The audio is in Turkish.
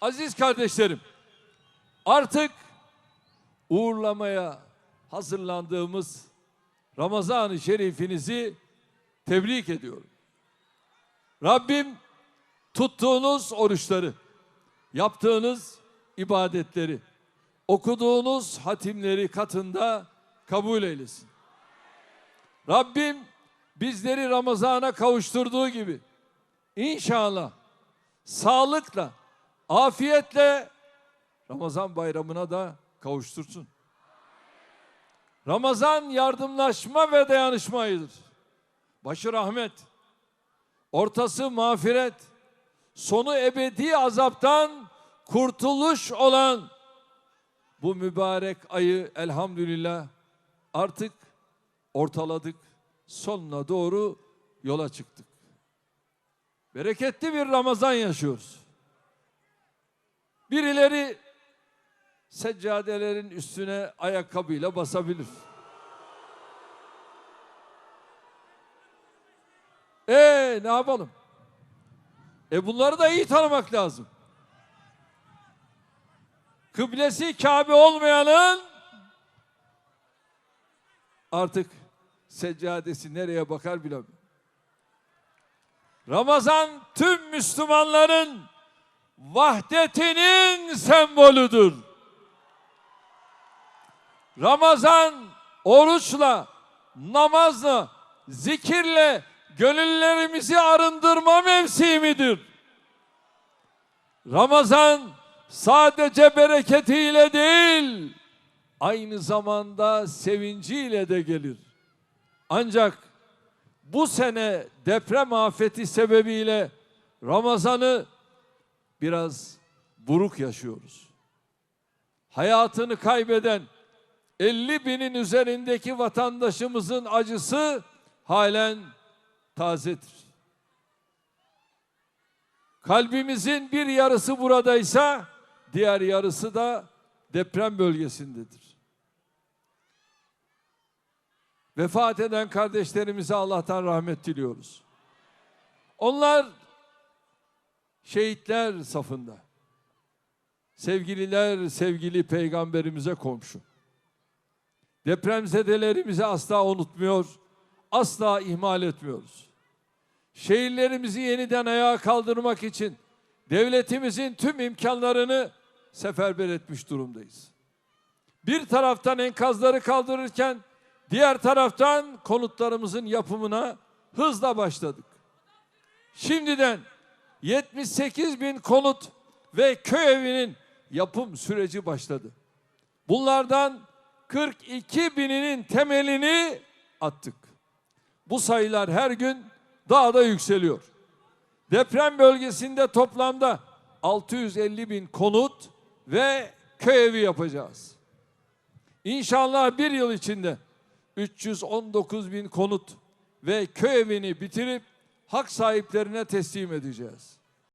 Aziz kardeşlerim, artık uğurlamaya hazırlandığımız Ramazan-ı Şerifinizi tebrik ediyorum. Rabbim tuttuğunuz oruçları, yaptığınız ibadetleri, okuduğunuz hatimleri katında kabul eylesin. Rabbim bizleri Ramazan'a kavuşturduğu gibi inşallah sağlıkla, afiyetle Ramazan bayramına da kavuştursun. Ramazan yardımlaşma ve dayanışma ayıdır. Başı rahmet, ortası mağfiret, sonu ebedi azaptan kurtuluş olan bu mübarek ayı elhamdülillah artık ortaladık. Sonuna doğru yola çıktık. Bereketli bir Ramazan yaşıyoruz. Birileri seccadelerin üstüne ayakkabıyla basabilir. Ee ne yapalım? E bunları da iyi tanımak lazım. Kıblesi Kabe olmayanın artık seccadesi nereye bakar bilemiyorum. Ramazan tüm Müslümanların vahdetinin sembolüdür. Ramazan oruçla, namazla, zikirle gönüllerimizi arındırma mevsimidir. Ramazan sadece bereketiyle değil, aynı zamanda sevinciyle de gelir. Ancak bu sene deprem afeti sebebiyle Ramazan'ı biraz buruk yaşıyoruz. Hayatını kaybeden 50 binin üzerindeki vatandaşımızın acısı halen tazedir. Kalbimizin bir yarısı buradaysa diğer yarısı da deprem bölgesindedir. Vefat eden kardeşlerimize Allah'tan rahmet diliyoruz. Onlar şehitler safında. Sevgililer sevgili peygamberimize komşu. Depremzedelerimizi asla unutmuyor, asla ihmal etmiyoruz. Şehirlerimizi yeniden ayağa kaldırmak için devletimizin tüm imkanlarını seferber etmiş durumdayız. Bir taraftan enkazları kaldırırken diğer taraftan konutlarımızın yapımına hızla başladık. Şimdiden 78 bin konut ve köy evinin yapım süreci başladı. Bunlardan 42 bininin temelini attık. Bu sayılar her gün daha da yükseliyor. Deprem bölgesinde toplamda 650 bin konut ve köy evi yapacağız. İnşallah bir yıl içinde 319 bin konut ve köy evini bitirip hak sahiplerine teslim edeceğiz.